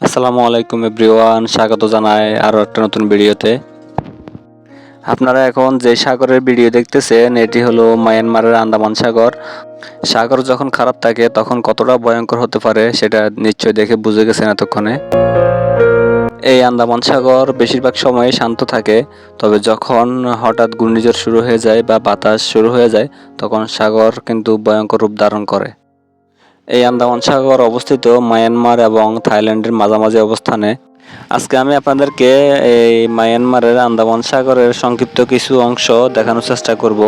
আসসালামু আলাইকুম এভরিওয়ান, স্বাগত জানাই আরও একটা নতুন ভিডিওতে। আপনারা এখন যে সাগরের ভিডিও দেখতেছেন, এটি হলো মায়ানমারের আন্দামান সাগর। সাগর যখন খারাপ থাকে, তখন কতটা ভয়ঙ্কর হতে পারে, সেটা নিশ্চয়ই দেখে বুঝে গেছেন এতক্ষণে। এই আন্দামান সাগর বেশিরভাগ সময় শান্ত থাকে, তবে যখন হঠাৎ ঘূর্ণিঝড় শুরু হয়ে যায় বা বাতাস শুরু হয়ে যায়, তখন সাগর কিন্তু ভয়ঙ্কর রূপ ধারণ করে। এই আন্দামান সাগর অবস্থিত মায়ানমার এবং থাইল্যান্ডের মাঝামাঝি অবস্থানে। আজকে আমি আপনাদেরকে এই মায়ানমারের আন্দামান সাগরের সংক্ষিপ্ত কিছু অংশ দেখানোর চেষ্টা করব।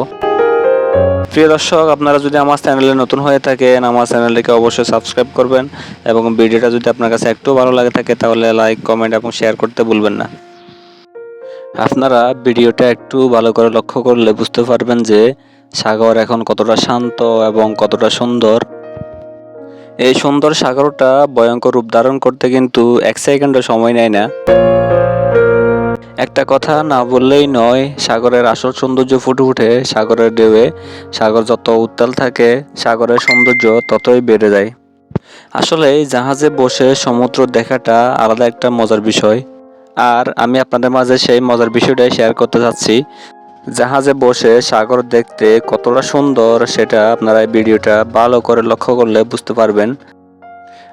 প্রিয় দর্শক, আপনারা যদি আমার চ্যানেলে নতুন হয়ে থাকেন, আমার চ্যানেলটিকে অবশ্যই সাবস্ক্রাইব করবেন এবং ভিডিওটা যদি আপনার কাছে একটু ভালো লাগে থাকে, তাহলে লাইক, কমেন্ট এবং শেয়ার করতে ভুলবেন না। আপনারা ভিডিওটা একটু ভালো করে লক্ষ্য করলে বুঝতে পারবেন যে সাগর এখন কতটা শান্ত এবং কতটা সুন্দর। এই সুন্দর সাগরটা ভয়ঙ্কর রূপ ধারণ করতে কিন্তু এক সেকেন্ডও সময় নেয় না। একটা কথা না বললেই নয়, সাগরের আসল সৌন্দর্য ফুটে উঠে সাগরের ঢেউয়ে। সাগর যত উত্তাল থাকে, সাগরের সৌন্দর্য ততই বেড়ে যায়। আসলে জাহাজে বসে সমুদ্র দেখাটা আলাদা একটা মজার বিষয়। আর আমি আপনাদের মাঝে সেই মজার বিষয়টাই শেয়ার করতে চাচ্ছি জাহাজে বসে সাগর দেখতে কতটা সুন্দর সেটা আপনারা এই ভিডিওটা ভালো করে লক্ষ্য করলে বুঝতে পারবেন।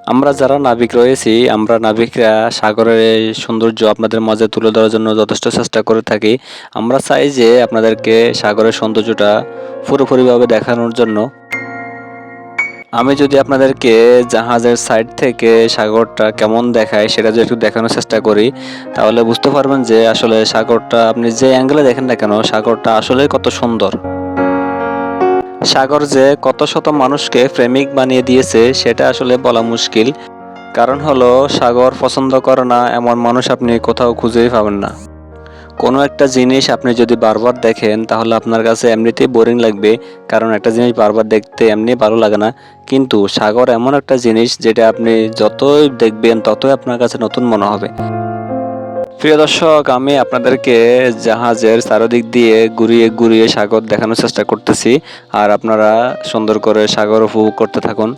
আমরা যারা নাবিক রয়েছি, আমরা নাবিকরা সাগরের এই সৌন্দর্য আপনাদের মাঝে তুলে ধরার জন্য যথেষ্ট চেষ্টা করে থাকি। আমরা চাই যে আপনাদেরকে সাগরের সৌন্দর্যটা পুরোপুরিভাবে দেখানোর জন্য। আমি যদি আপনাদেরকে জাহাজের সাইড থেকে সাগরটা কেমন দেখায় সেটা যদি একটু দেখানোর চেষ্টা করি, তাহলে বুঝতে পারবেন যে আসলে সাগরটা, আপনি যে অ্যাঙ্গেলে দেখেন না কেন, সাগরটা আসলে কত সুন্দর। সাগর যে কত শত মানুষকে প্রেমিক বানিয়ে দিয়েছে, সেটা আসলে বলা মুশকিল। কারণ হলো, সাগর পছন্দ করে না, এমন মানুষ আপনি কোথাও খুঁজেই পাবেন না। কোনো একটা জিনিস আপনি যদি বারবার দেখেন, তাহলে আপনার কাছে এমনিতেই বোরিং লাগবে। কারণ একটা জিনিস বারবার দেখতে এমনি ভালো লাগে না। কিন্তু সাগর এমন একটা জিনিস যেটা আপনি যতই দেখবেন, ততই আপনার কাছে নতুন মনে হবে। প্রিয় দর্শক, আমি আপনাদেরকে জাহাজের চারদিক দিয়ে ঘুরিয়ে ঘুরিয়ে সাগর দেখানোর চেষ্টা করতেছি। আর আপনারা সুন্দর করে সাগর উপভোগ করতে থাকুন।